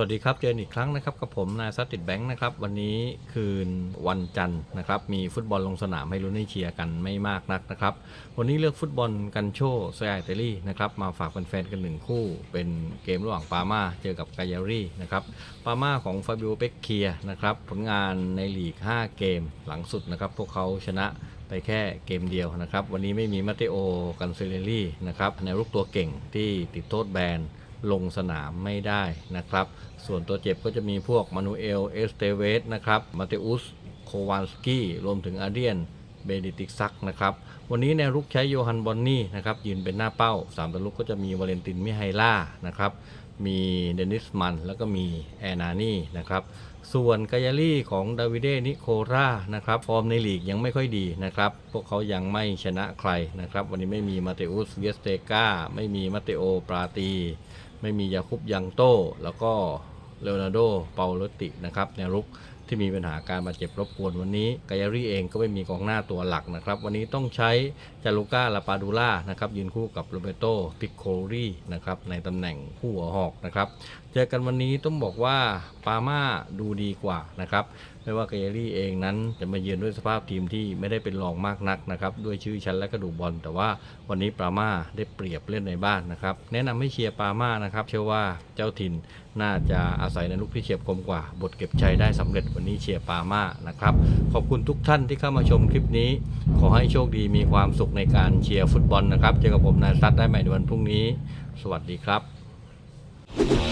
สวัสดีครับ เจอกันอีกครั้งนะครับกับผมนายซัตติดแบงค์นะครับ วันนี้คืนวันจันทร์นะครับ มีฟุตบอลลงสนามให้ลุ้นให้เชียร์กันไม่มากนักนะครับ วันนี้เลือกฟุตบอลกันโชสยาเตลี่นะครับมาฝากแฟนๆกันหนึ่งคู่ เป็นเกมระหว่างปาม่าเจอกับกายารีนะครับปาม่าของฟาบิโอเบคเคียนะครับผลงานในลีก 5 เกมหลังสุดนะครับ พวกเขาชนะไปแค่เกมเดียวนะครับ วันนี้ไม่มีมาเตโอกันเซเลรี่นะครับในลูกตัวเก่งที่ติดโทษแบน ลงสนามไม่ได้นะครับ ส่วนตัวเจ็บก็จะมีพวกมานูเอล เอสเตเวสนะครับมาเตอุส โควานสกี้ รวมถึงอาเดียน เบดิติกซักนะครับ วันนี้แนวรุกใช้โยฮันบอนนี่นะครับยืนเป็นหน้าเป้าสามตัวลุกก็จะมีวาเลนตินมิไฮล่านะครับ มีเดนิสมัน แล้วก็มีแอนานี่นะครับส่วนกายาลี่ของดาวิเดนิโครานะครับ ฟอร์มในลีกยังไม่ค่อยดีนะครับ พวกเขายังไม่ชนะใครนะครับ วันนี้ไม่มีมาเตอุสเยสเตกาไม่มีมาเตโอปราตี ไม่มียาคุบยังโตแล้วก็เลโอนาร์โดเปาโลตินะครับแนวรุกที่มีปัญหาการบาดเจ็บรบกวนวันนี้กายรี่เองก็ไม่มีกองหน้าตัวหลักนะครับ วันนี้ต้องใช้จารุก้าลาปาดูล่านะครับยืนคู่กับโรเบโตปิโครีนะครับในตำแหน่งคู่หัวหอกนะครับ เจอกันวันนี้ต้องบอกว่า ปาม่าดูดีกว่านะครับไม่ว่ากายรี่เองนั้นจะมาเยือนด้วยสภาพทีมที่ไม่ได้เป็นรองมากนักนะครับด้วยชื่อชั้นและกระดูกบอล แต่ว่าวันนี้ปาม่าได้เปรียบเล่นในบ้านนะครับแนะนำให้เชียร์ปาม่านะครับเชื่อว่าเจ้าถิ่นน่าจะอาศัยในลูกที่เฉียบคมกว่า บทเก็บชัยได้สำเร็จวันนี้เชียร์ปาม่านะครับขอบคุณทุกท่านที่เข้ามาชมคลิปนี้ ขอให้โชคดีมีความสุขในการเชียร์ฟุตบอลนะครับเจอกับผมนายซัดได้ใหม่ในวันพรุ่งนี้ สวัสดีครับ